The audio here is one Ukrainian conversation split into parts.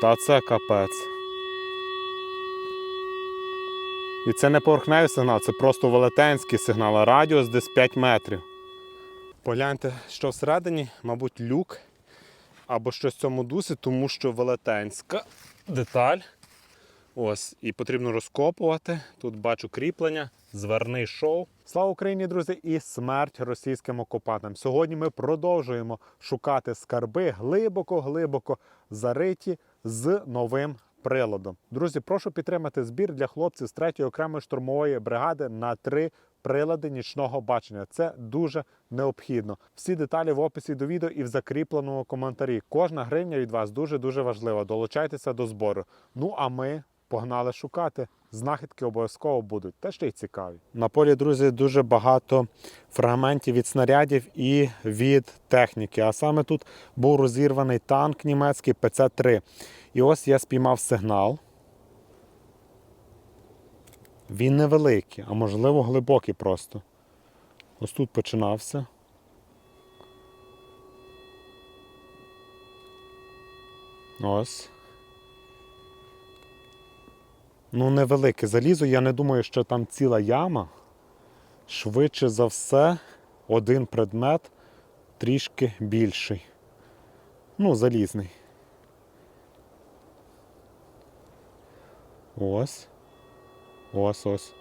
Та це капець. І це не поверхневий сигнал, це просто велетенський сигнал, а радіус десь 5 метрів. Погляньте, що всередині, мабуть, люк або щось в цьому дусі, тому що велетенська деталь. Ось, і потрібно розкопувати. Тут бачу кріплення, зверний шов. Слава Україні, друзі, і смерть російським окупантам. Сьогодні ми продовжуємо шукати скарби глибоко-глибоко зариті з новим приладом. Друзі, прошу підтримати збір для хлопців з 3-ї окремої штурмової бригади на три прилади нічного бачення. Це дуже необхідно. Всі деталі в описі до відео і в закріпленому коментарі. Кожна гривня від вас дуже дуже важлива. Долучайтеся до збору. Ну а ми погнали шукати. Знахідки обов'язково будуть, та ще й цікаві. На полі, друзі, дуже багато фрагментів від снарядів і від техніки. А саме тут був розірваний танк німецький ПЦ-3. І ось я спіймав сигнал. Він невеликий, а можливо глибокий просто. Ось тут починався. Ось. Ну, невелике залізо. Я не думаю, що там ціла яма. Швидше за все, один предмет трішки більший. Ну, залізний. Ось. Ось ось.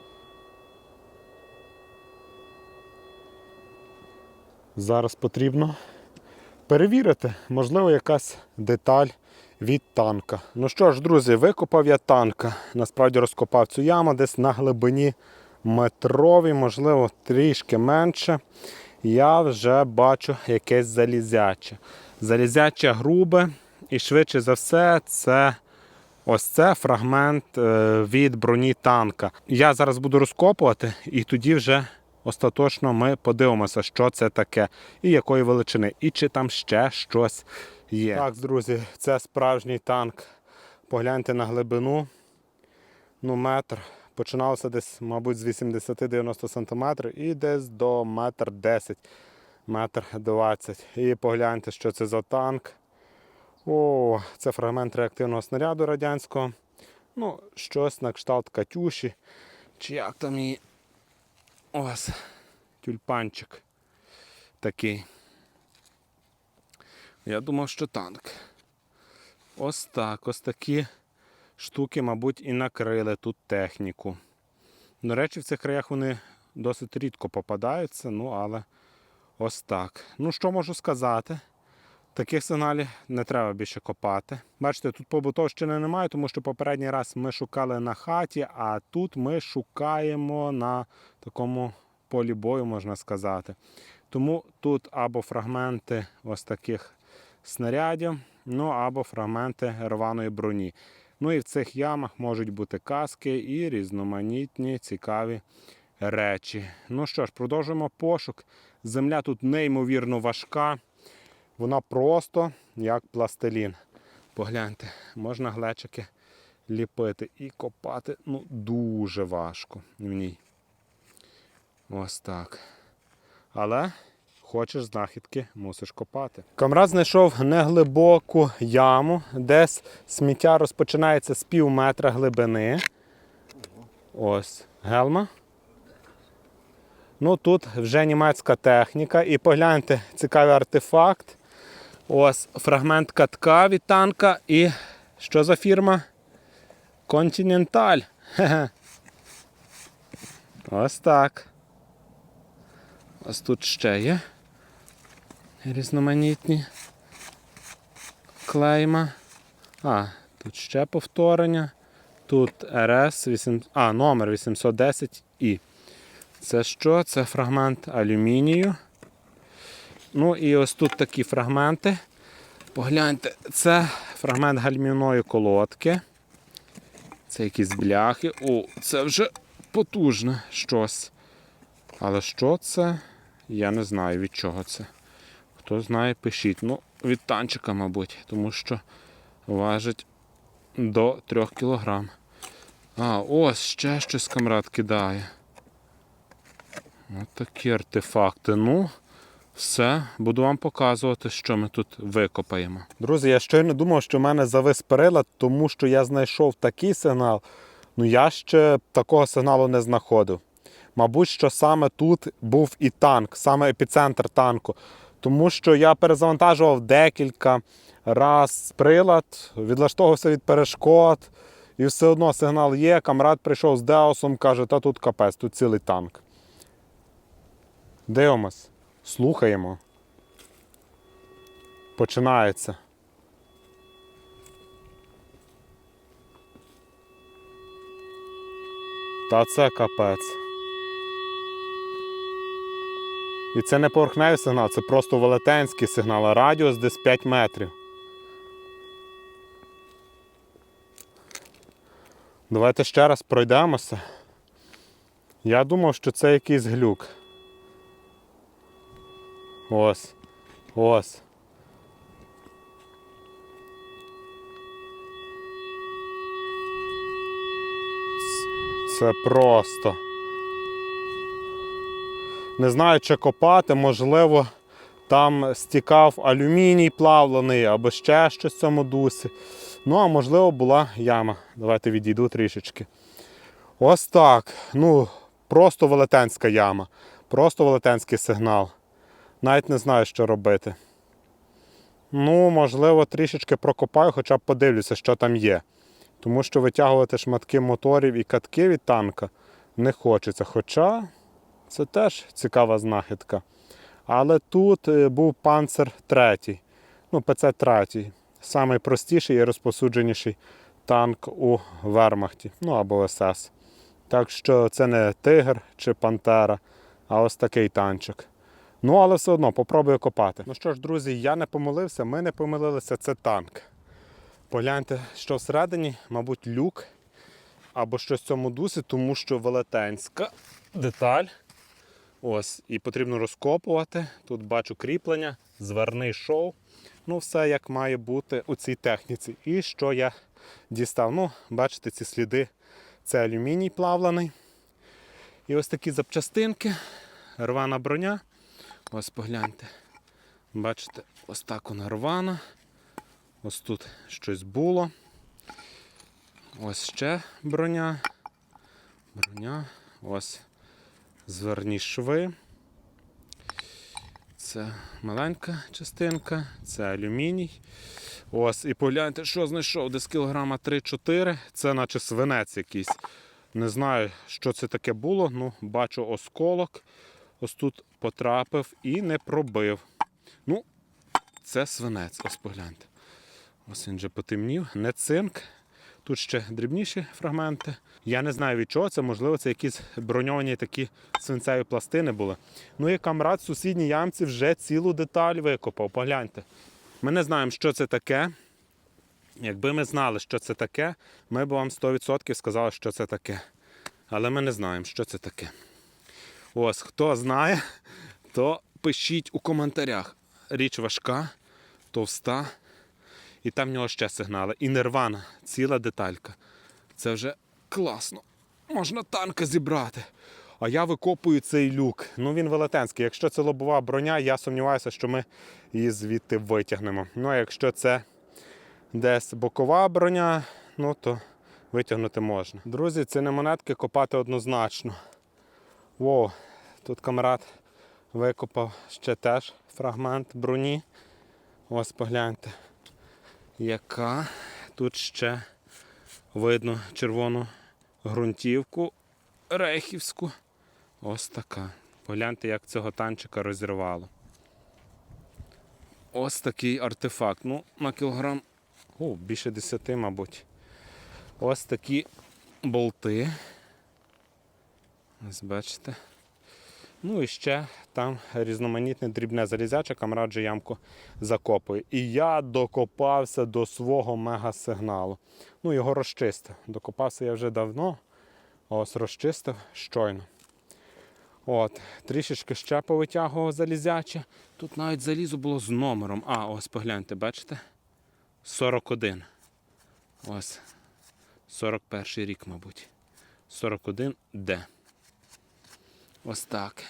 Зараз потрібно перевірити, можливо, якась деталь від танка. Ну що ж, друзі, викопав я танка. Насправді розкопав цю яму десь на глибині метровій, можливо, трішки менше. Я вже бачу якесь залізяче. Залізяче грубе, і швидше за все, це ось це фрагмент е, від броні танка. Я зараз буду розкопувати, і тоді вже остаточно ми подивимося, що це таке, і якої величини, і чи там ще щось є. Так, друзі, це справжній танк. Погляньте на глибину. Ну, метр. Починалося десь, мабуть, з 80-90 см і десь до метр 10, метр 20. І погляньте, що це за танк. О, це фрагмент реактивного снаряду радянського. Ну, щось на кшталт Катюші. Чи як там її. Ось. Тюльпанчик такий. Я думав, що танк. Ось так, ось такі штуки, мабуть, і накрили тут техніку. До речі, в цих краях вони досить рідко попадаються, ну але ось так. Ну, що можу сказати? Таких сигналів не треба більше копати. Бачите, тут побутовщини немає, тому що попередній раз ми шукали на хаті, а тут ми шукаємо на такому полі бою, можна сказати. Тому тут або фрагменти ось таких снарядів, ну або фрагменти рваної броні. Ну і в цих ямах можуть бути каски і різноманітні цікаві речі. Ну що ж, продовжуємо пошук. Земля тут неймовірно важка. Вона просто як пластилін. Погляньте, можна глечики ліпити і копати ну, дуже важко в ній. Ось так. Але хочеш знахідки, мусиш копати. Камрад знайшов неглибоку яму, десь сміття розпочинається з пів метра глибини. Ось гелма. Ну тут вже німецька техніка. І погляньте, цікавий артефакт. Ось фрагмент катка від танка. І що за фірма? Континенталь. Ось так. Ось тут ще є різноманітні клейма. А, тут ще повторення. Тут РС 8... а, номер 810І. Це що? Це фрагмент алюмінію. Ну і ось тут такі фрагменти. Погляньте, це фрагмент гальмівної колодки. Це якісь бляхи. О, це вже потужне щось. Але що це? Я не знаю від чого це. Хто знає, пишіть. Ну, від танчика, мабуть, тому що важить до 3 кг. А, ось ще щось камрад кидає. Ось такі артефакти. Ну, Все, буду вам показувати, що ми тут викопаємо. Друзі, я щойно думав, що в мене завис прилад, тому що я знайшов такий сигнал. Ну я ще такого сигналу не знаходив. Мабуть, що саме тут був і танк, саме епіцентр танку. Тому що я перезавантажував декілька раз прилад, відлаштовувався від перешкод, і все одно сигнал є. Камрад прийшов з Деосом, каже, та тут капець, тут цілий танк. Дивимось, слухаємо. Починається. Та це капець. І це не поверхневий сигнал, це просто велетенський сигнал, а радіус десь 5 метрів. Давайте ще раз пройдемося. Я думав, що це якийсь глюк. Ось. Ось. Це просто. Не знаю, чи копати, можливо, там стікав алюміній плавлений або ще щось в цьому дусі. Ну, а можливо, була яма. Давайте відійду трішечки. Ось так. Ну, просто велетенська яма. Просто велетенський сигнал. Навіть не знаю, що робити. Ну, можливо, трішечки прокопаю, хоча б подивлюся, що там є. Тому що витягувати шматки моторів і катки від танка не хочеться. Хоча це теж цікава знахідка. Але тут е, був панцир третій, ну, ПЦ-3, самий простіший і розпосудженіший танк у Вермахті, ну або СС. Так що це не тигр чи Пантера, а ось такий танчик. Ну, але все одно попробую копати. Ну що ж, друзі, я не помилився, ми не помилилися, це танк. Погляньте, що всередині, мабуть, люк або щось в цьому дусі, тому що велетенська деталь. Ось, і потрібно розкопувати. Тут бачу кріплення, зверний шов. Ну, все як має бути у цій техніці. І що я дістав? Ну, бачите, ці сліди. Це алюміній плавлений. І ось такі запчастинки, рвана броня. Ось погляньте. Бачите, ось так вона рвана. Ось тут щось було. Ось ще броня. Броня. Ось зверні шви. Це маленька частинка, це алюміній. Ось, і погляньте, що знайшов, десь кілограма 3-4. Це наче свинець якийсь. Не знаю, що це таке було. Ну, бачу осколок. Ось тут потрапив і не пробив. Ну, це свинець, ось погляньте. Ось він вже потемнів. Не цинк. Тут ще дрібніші фрагменти. Я не знаю від чого це, можливо, це якісь броньовані такі свинцеві пластини були. Ну і камрад в сусідній ямці вже цілу деталь викопав. Погляньте. Ми не знаємо, що це таке. Якби ми знали, що це таке, ми б вам 100% сказали, що це таке. Але ми не знаємо, що це таке. Ось, хто знає, то пишіть у коментарях. Річ важка, товста. І там в нього ще сигнали. І нервана, ціла деталька. Це вже класно. Можна танка зібрати. А я викопую цей люк. Ну він велетенський. Якщо це лобова броня, я сумніваюся, що ми її звідти витягнемо. Ну а якщо це десь бокова броня, ну то витягнути можна. Друзі, ці не монетки копати однозначно. Воу, тут камерат викопав ще теж фрагмент броні. Ось погляньте яка тут ще видно червону ґрунтівку рейхівську. Ось така. Погляньте, як цього танчика розірвало. Ось такий артефакт. Ну, на кілограм, о, більше 10, мабуть. Ось такі болти. Ось бачите. Ну і ще там різноманітне дрібне залізяче, камрад же ямку закопує. І я докопався до свого мегасигналу. Ну, його розчистив. Докопався я вже давно, ось розчистив щойно. От, Трішечки ще повитягував залізяче. Тут навіть залізо було з номером. А, ось погляньте, бачите? 41. Ось. 41 рік, мабуть. 41 Д. Ось так.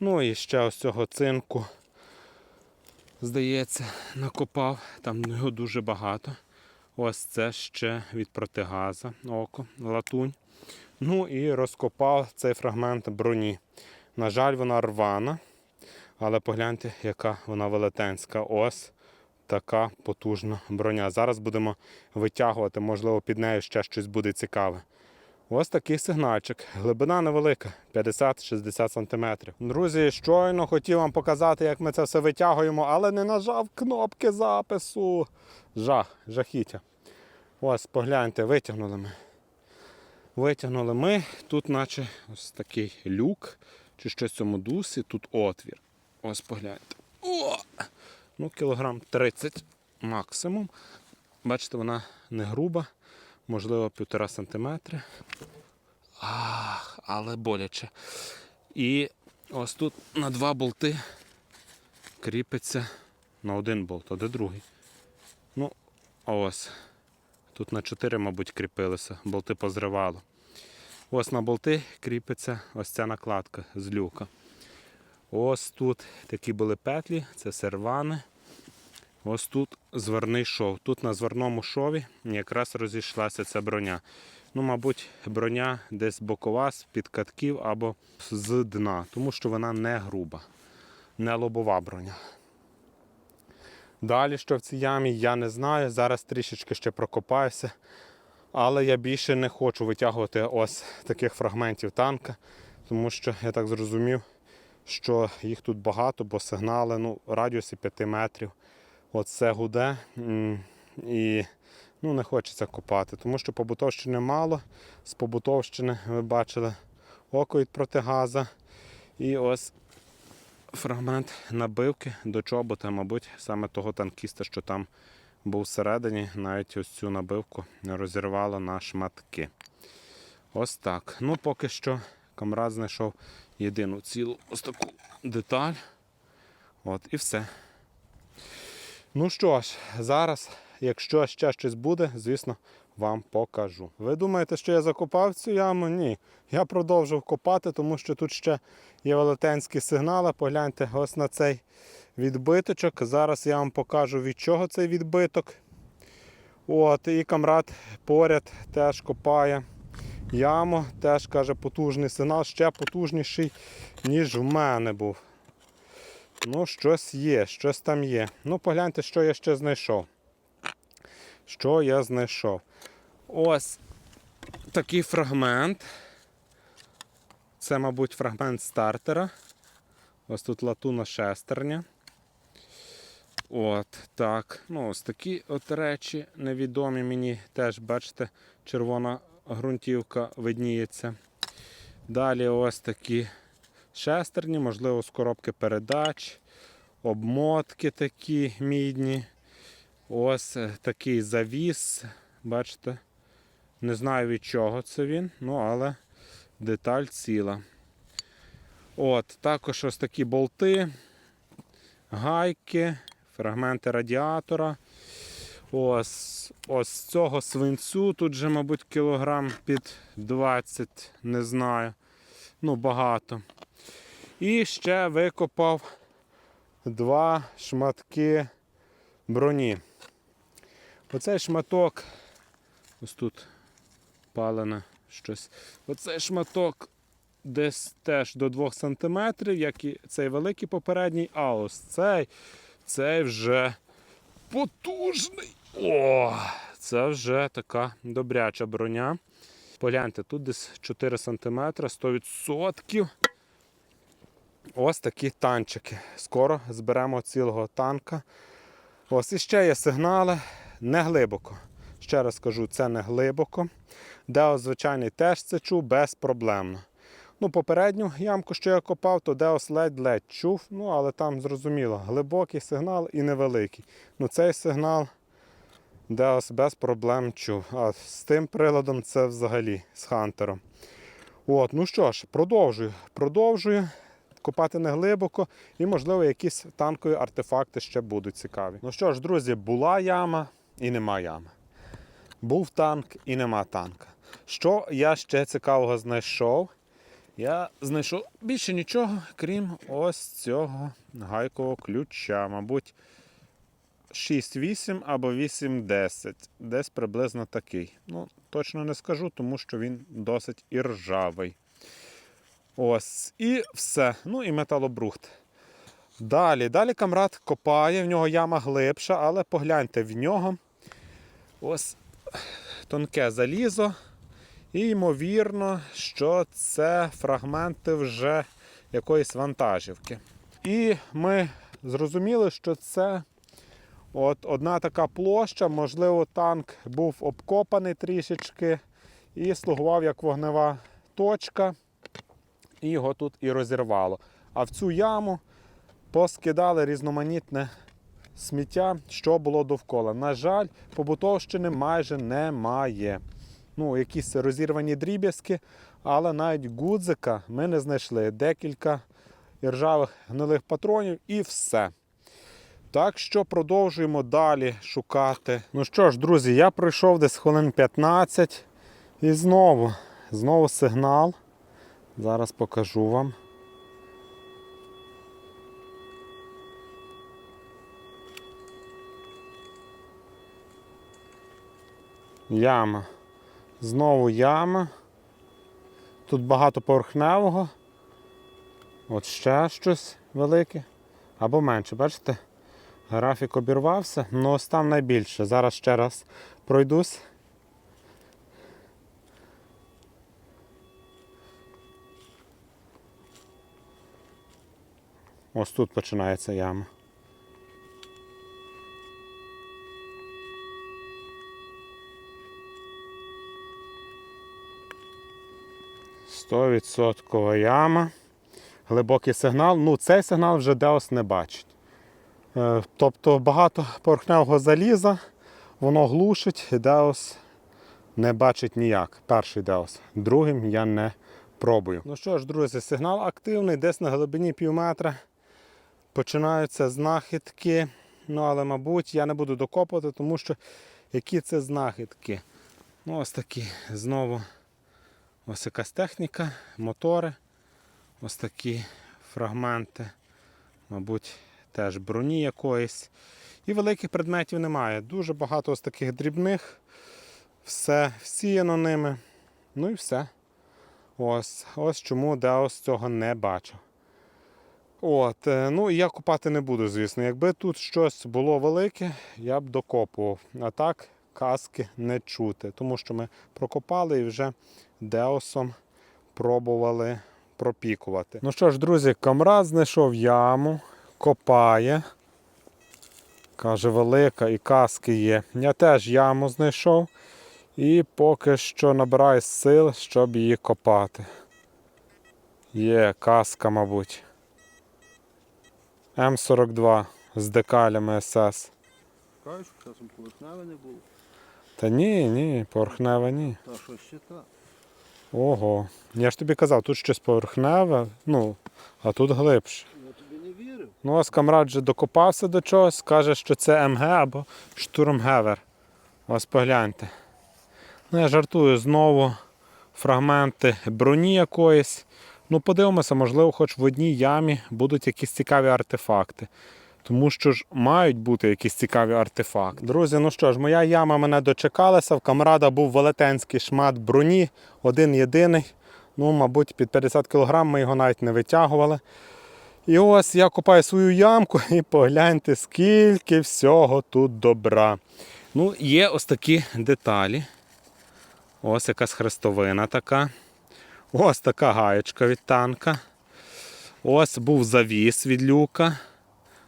Ну і ще ось цього цинку здається, накопав. Там його дуже багато. Ось це ще від протигаза око, латунь. Ну і розкопав цей фрагмент броні. На жаль, вона рвана, але погляньте, яка вона велетенська. Ось така потужна броня. Зараз будемо витягувати, можливо, під нею ще щось буде цікаве. Ось такий сигнальчик. Глибина невелика 50-60 см. Друзі, щойно хотів вам показати, як ми це все витягуємо, але не нажав кнопки запису. Жах, жахіття. Ось, погляньте, витягнули ми. Витягнули ми. Тут, наче ось такий люк, чи щось в цьому дусі, тут отвір. Ось погляньте. О! Ну, кілограм 30 максимум. Бачите, вона не груба, можливо, півтора сантиметри. Ах, але боляче. І ось тут на два болти кріпиться на один болт, а де другий. Ну, ось. Тут на 4, мабуть, кріпилися, болти позривало. Ось на болти кріпиться ось ця накладка з люка. Ось тут такі були петлі, це сервани. Ось тут зверний шов. Тут на зверному шові якраз розійшлася ця броня. Ну, мабуть, броня десь бокова з-під катків або з дна, тому що вона не груба, не лобова броня. Далі, що в цій ямі, я не знаю. Зараз трішечки ще прокопаюся. Але я більше не хочу витягувати ось таких фрагментів танка, тому що я так зрозумів, що їх тут багато, бо сигнали ну, радіусі 5 метрів. Оце гуде. І ну, не хочеться копати, тому що побутовщини мало. З побутовщини ви бачили око від протигаза. І ось фрагмент набивки до чобота, мабуть, саме того танкіста, що там був всередині, навіть ось цю набивку розірвало на шматки. Ось так. Ну, поки що камрад знайшов єдину цілу ось таку деталь. От і все. Ну що ж, зараз, якщо ще щось буде, звісно, вам покажу. Ви думаєте, що я закопав цю яму? Ні. Я продовжив копати, тому що тут ще є велетенські сигнали. Погляньте ось на цей відбиточок. Зараз я вам покажу від чого цей відбиток. От, і камрад поряд теж копає яму, теж каже потужний сигнал, ще потужніший, ніж в мене був. Ну, щось є, щось там є. Ну, погляньте, що я ще знайшов. Що я знайшов? Ось такий фрагмент. Це, мабуть, фрагмент стартера. Ось тут латуна шестерня. От, так. Ну, ось такі от речі невідомі мені теж, бачите, червона ґрунтівка видніється. Далі ось такі шестерні, можливо, з коробки передач, обмотки такі мідні. Ось е, такий завіс. Бачите? Не знаю від чого це він, ну але деталь ціла. От, також ось такі болти, гайки, фрагменти радіатора. Ось, ось цього свинцю. Тут же, мабуть, кілограм під 20, не знаю. Ну, багато. І ще викопав два шматки броні. Оцей шматок, ось тут палене щось. Оцей шматок десь теж до 2 см, як і цей великий попередній, а ось цей, цей вже потужний. О, це вже така добряча броня. Погляньте, тут десь 4 см, 100%. Ось такі танчики. Скоро зберемо цілого танка. Ось іще є сигнали не глибоко. Ще раз кажу, це не глибоко. Део, звичайний, теж це чув безпроблемно. Ну, попередню ямку, що я копав, то Деос ледь-ледь чув, ну, але там зрозуміло, глибокий сигнал і невеликий. Ну, цей сигнал Деос без проблем чув. А з тим приладом це взагалі з хантером. От, ну що ж, продовжую. Продовжую копати не глибоко і, можливо, якісь танкові артефакти ще будуть цікаві. Ну що ж, друзі, була яма і нема ями. Був танк і нема танка. Що я ще цікавого знайшов? Я знайшов більше нічого, крім ось цього гайкового ключа. Мабуть, 6-8 або 8-10. Десь приблизно такий. Ну, точно не скажу, тому що він досить іржавий. Ось. І все. Ну і металобрухт. Далі, далі камрад копає, в нього яма глибша, але погляньте, в нього ось тонке залізо. І ймовірно, що це фрагменти вже якоїсь вантажівки. І ми зрозуміли, що це от одна така площа, можливо, танк був обкопаний трішечки і слугував як вогнева точка, і його тут і розірвало. А в цю яму поскидали різноманітне сміття, що було довкола. На жаль, побутовщини майже немає. Ну, якісь розірвані дріб'язки, але навіть гудзика ми не знайшли. Декілька іржавих гнилих патронів і все. Так що продовжуємо далі шукати. Ну що ж, друзі, я пройшов десь хвилин 15 і знову, знову сигнал. Зараз покажу вам. Яма. Знову яма. Тут багато поверхневого. От ще щось велике. Або менше. Бачите? Графік обірвався, ну ось там найбільше. Зараз ще раз пройдусь. Ось тут починається яма. Стовідсоткова яма. Глибокий сигнал. Ну, цей сигнал вже Деос не бачить. Е, Тобто багато поверхневого заліза, воно глушить, Деос не бачить ніяк. Перший Деос. Другим я не пробую. Ну що ж, друзі, сигнал активний, десь на глибині пів метра. Починаються знахідки. Ну, але, мабуть, я не буду докопувати, тому що які це знахідки. Ну, ось такі знову ось якась техніка, мотори, ось такі фрагменти, мабуть, теж броні якоїсь. І великих предметів немає. Дуже багато ось таких дрібних, все всіяно ними. Ну і все. Ось, ось чому Деос цього не бачив. От, е, ну я купати не буду, звісно. Якби тут щось було велике, я б докопував. А так казки не чути, тому що ми прокопали і вже деосом пробували пропікувати. Ну що ж, друзі, камрад знайшов яму, копає. Каже, велика і каски є. Я теж яму знайшов і поки що набираю сил, щоб її копати. Є каска, мабуть. М42 з декалями СС. Кажеш, часом поверхневе не було. Та ні, ні, поверхневе ні. Та що ще так? Ого. Я ж тобі казав, тут щось поверхневе, ну, а тут глибше. Я тобі не вірив. Ну, ось камрад вже докопався до чогось, каже, що це МГ або штурмгевер. Ось погляньте. Ну, я жартую знову фрагменти броні якоїсь. Ну, подивимося, можливо, хоч в одній ямі будуть якісь цікаві артефакти. Тому що ж мають бути якісь цікаві артефакти. Друзі, ну що ж, моя яма мене дочекалася. В камрада був велетенський шмат броні, один єдиний. Ну, мабуть, під 50 кг ми його навіть не витягували. І ось я копаю свою ямку і погляньте, скільки всього тут добра. Ну, є ось такі деталі. Ось якась хрестовина така. Ось така гаєчка від танка. Ось був завіс від люка,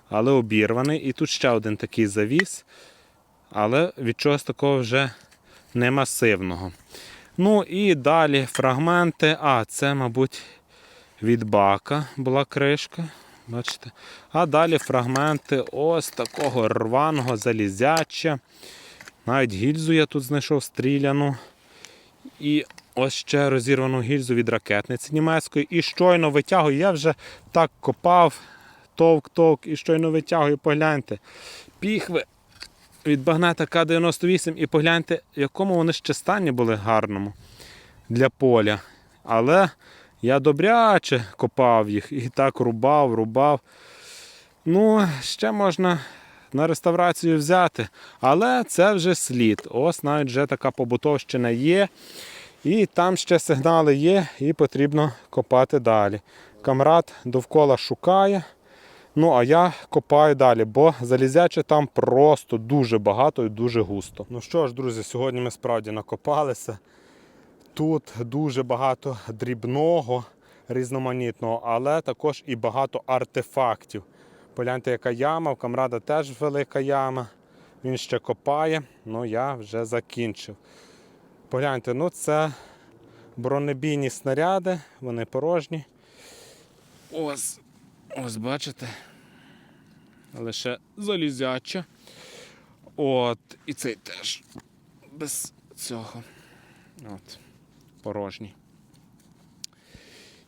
але обірваний. І тут ще один такий завіс, але від чогось такого вже не масивного. Ну і далі фрагменти. А, це, мабуть, від бака була кришка. Бачите? А далі фрагменти ось такого рваного залізяча. Навіть гільзу я тут знайшов стріляну. І ось ще розірвану гільзу від ракетниці німецької. І щойно витягую. Я вже так копав, товк-товк, і щойно витягую, погляньте. Піхви від багнета К-98 і погляньте, в якому вони ще стані були гарному для поля. Але Я добряче копав їх і так рубав, рубав. Ну, ще можна на реставрацію взяти, але це вже слід. Ось навіть вже така побутовщина є. І там ще сигнали є, і потрібно копати далі. Камрад довкола шукає. Ну, а я копаю далі, бо залізяче там просто дуже багато і дуже густо. Ну що ж, друзі, сьогодні ми справді накопалися. Тут дуже багато дрібного, різноманітного, але також і багато артефактів. Погляньте, яка яма, у камрада теж велика яма. Він ще копає, ну я вже закінчив. Погляньте, ну це бронебійні снаряди, вони порожні. Ось, ось бачите. Лише залізяче. От, і цей теж без цього. От, порожній.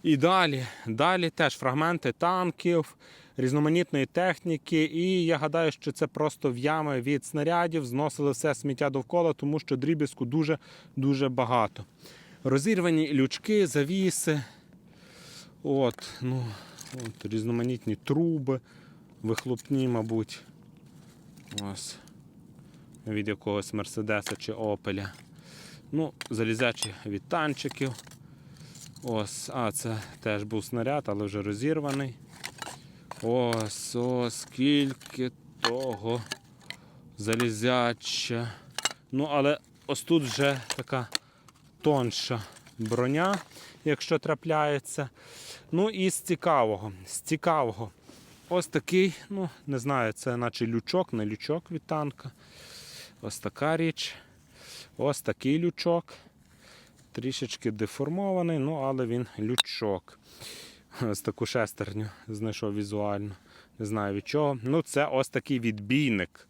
І далі, далі теж фрагменти танків, різноманітної техніки. І я гадаю, що це просто в ями від снарядів зносили все сміття довкола, тому що дріб'язку дуже-дуже багато. Розірвані лючки, завіси. От, ну, от, різноманітні труби, вихлопні, мабуть. Ось. Від якогось Мерседеса чи Опеля. Ну, залізячі від танчиків. Ось, а це теж був снаряд, але вже розірваний. Ось, ось скільки того залізяча. Ну, але ось тут вже така тонша броня, якщо трапляється. Ну і з цікавого. З цікавого. Ось такий, ну, не знаю, це наче лючок, не лючок від танка. Ось така річ. Ось такий лючок. Трішечки деформований, ну але він лючок. Ось таку шестерню знайшов візуально. Не знаю від чого. Ну, це ось такий відбійник.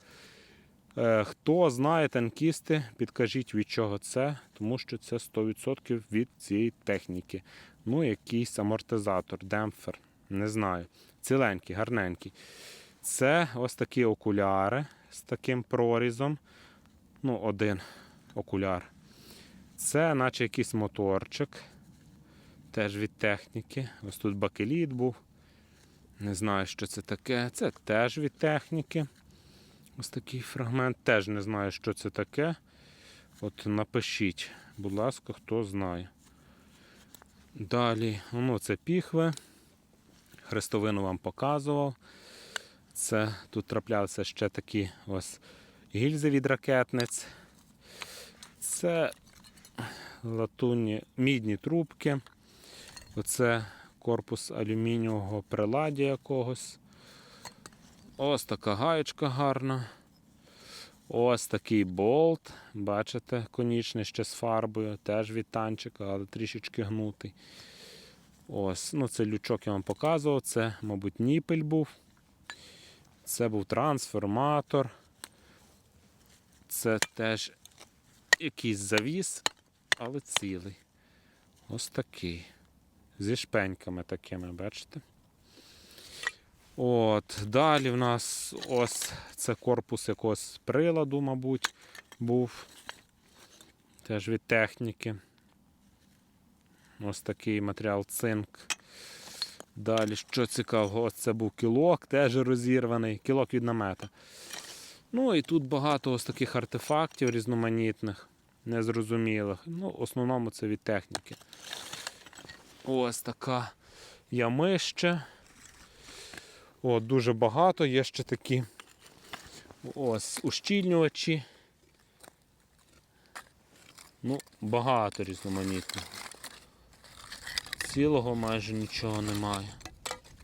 Е, Хто знає танкісти, підкажіть від чого це, тому що це 100% від цієї техніки. Ну, якийсь амортизатор, демпфер, не знаю. Ціленький, гарненький. Це ось такі окуляри з таким прорізом. Ну, один окуляр. Це наче якийсь моторчик. Теж від техніки. Ось тут бакеліт був. Не знаю, що це таке. Це теж від техніки. Ось такий фрагмент. Теж не знаю, що це таке. От напишіть, будь ласка, хто знає. Далі, ну, це піхви. Хрестовину вам показував. Це тут траплялися ще такі ось гільзи від ракетниць. Це латунні мідні трубки. Оце корпус алюмінієвого приладдя якогось. Ось така гаєчка гарна. Ось такий болт. Бачите, конічний ще з фарбою, теж від танчика, але трішечки гнутий. Ось, ну це лючок я вам показував. Це, мабуть, ніпель був. Це був трансформатор. Це теж якийсь завіс, але цілий. Ось такий. Зі шпеньками такими, бачите? От, далі в нас ось це корпус якогось приладу, мабуть, був. Теж від техніки. Ось такий матеріал цинк. Далі, що цікавого, ось це був кілок, теж розірваний, кілок від намета. Ну і тут багато ось таких артефактів різноманітних, незрозумілих. Ну, в основному це від техніки. Ось така ямище. О, дуже багато. Є ще такі ось ущільнювачі. Ну, багато різноманітних. Цілого майже нічого немає.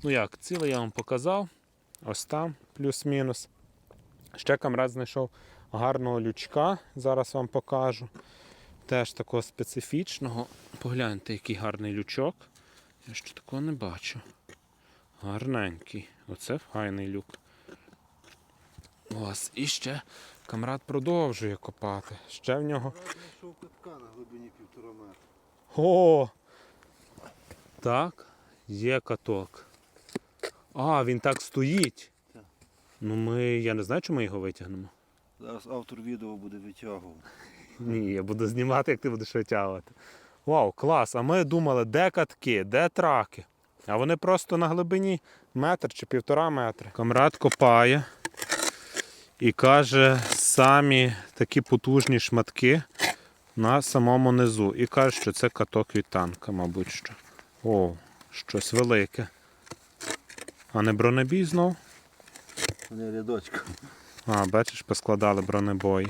Ну як, ціле я вам показав. Ось там, плюс-мінус. Ще камрад знайшов гарного лючка, зараз вам покажу. Теж такого специфічного. Погляньте, який гарний лючок. Я ще такого не бачу. Гарненький. Оце файний люк. Ось. І ще камрад продовжує копати. Ще в нього. знайшов на глибині півтора метра. О! Так, є каток. А, він так стоїть. Так. Ну ми. Я не знаю, чому ми його витягнемо. Зараз автор відео буде витягувати. Ні, я буду знімати, як ти будеш витягувати. Вау, клас! А ми думали, де катки, де траки. А вони просто на глибині метр чи півтора метра. Камрад копає і каже, самі такі потужні шматки на самому низу. І каже, що це каток від танка, мабуть що. О, щось велике. А не бронебій знов? Не рядочка. А, бачиш, поскладали бронебої.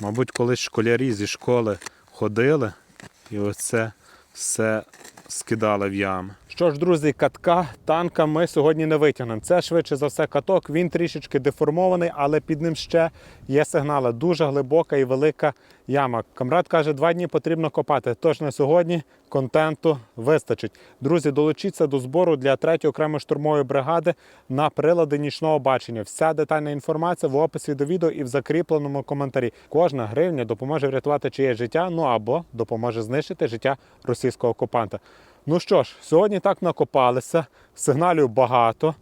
Мабуть, колись школярі зі школи ходили і оце все скидали в ями. Що ж, друзі, катка танка ми сьогодні не витягнемо. Це швидше за все каток. Він трішечки деформований, але під ним ще є сигнали. Дуже глибока і велика яма. Камрад каже, два дні потрібно копати. Тож на сьогодні контенту вистачить. Друзі, долучіться до збору для 3-ї окремої штурмової бригади на прилади нічного бачення. Вся детальна інформація в описі до відео і в закріпленому коментарі. Кожна гривня допоможе врятувати чиєсь життя, ну або допоможе знищити життя російського окупанта. Ну що ж, сьогодні так накопалися, сигналів багато,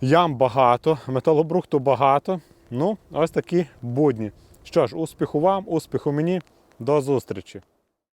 ям багато, металобрухту багато. Ну, ось такі будні. Що ж, успіху вам, успіху мені. До зустрічі!